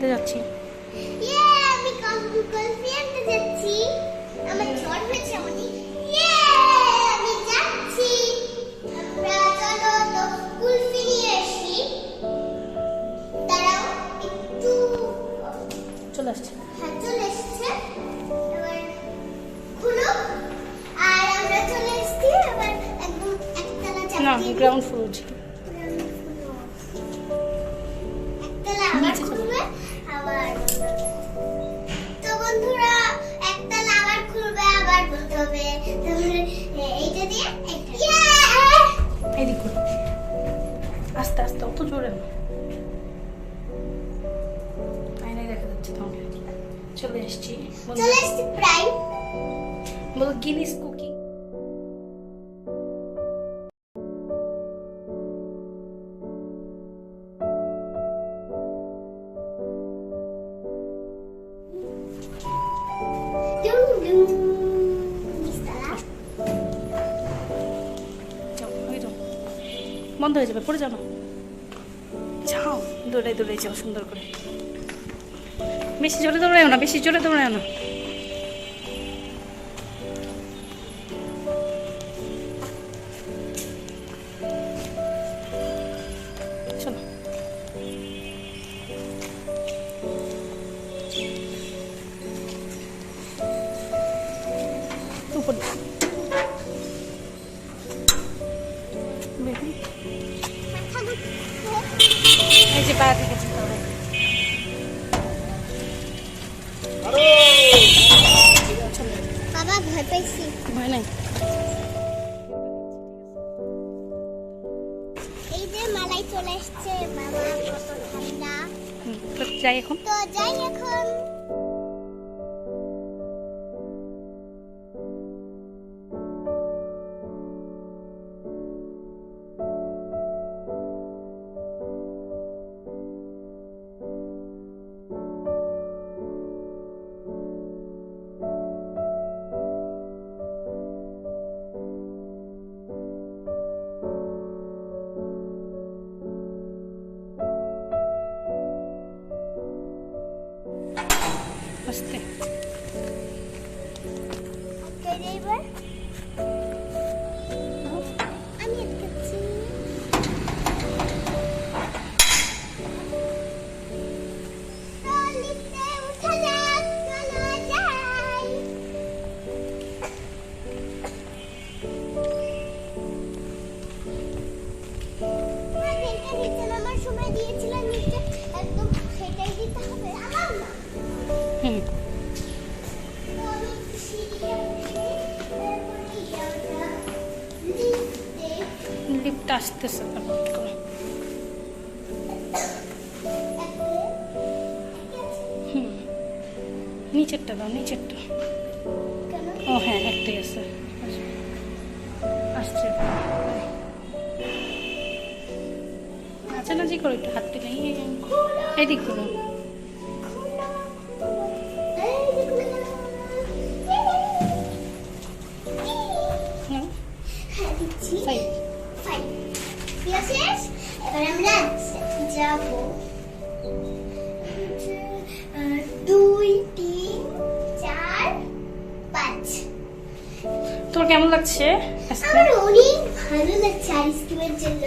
আনতে যাচ্ছি। চলো আসছি। হ্যাঁ চলে এসেছে। এবার খুলো আর আমরা চলে এসেছি এবার একদম একতলা না গ্রাউন্ড ফ্লোর ছিল আস্তে অত জোরে না আয়নায় দেখা যাচ্ছে তোমাকে। চলে এসছি। চলে এসেছি প্রায়। বলো গিনিস কুকি বন্ধ হয়ে যাবে পড়ে যাও না। যাও দৌড়াই দৌড়াই যাও, সুন্দর করে। বেশি জোরে দৌড়ায় না, বেশি জোরে দৌড়ায় না। উপর। বেবি। এই যে পাড়া থেকে বাবা ভয় পাইছি। ভয় নাই? এই যে মালাই চলে এসছে। বাবা কত ঠান্ডা। তো যাই এখন। তো যাই এখন। নামার নিচে একদম সেটাই দিতে হবে আমার না। হুম। লিফট আসতেছে করে। হুম। নিচেরটা দাও নিচেরটা। ও হ্যাঁ একটাই আছে। আসছে। নাচানাচি করো একটু হাত থেকে। এদিক করো হুম, সাইড এবার আমরা যাব। দুই তিন চার পাঁচ। তোর কেমন লাগছে? আমার অনেক ভালো লাগছে আইসক্রিমের জন্য।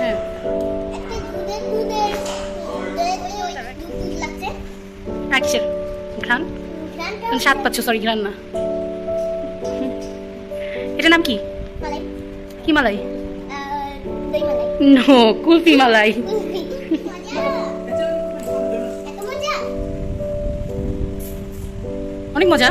হ্যাঁ। পাচ্ছ সরি ঘ্রান না। এটার নাম কি? কি মালাই? নো কুলফি মালাই। অনেক মজা।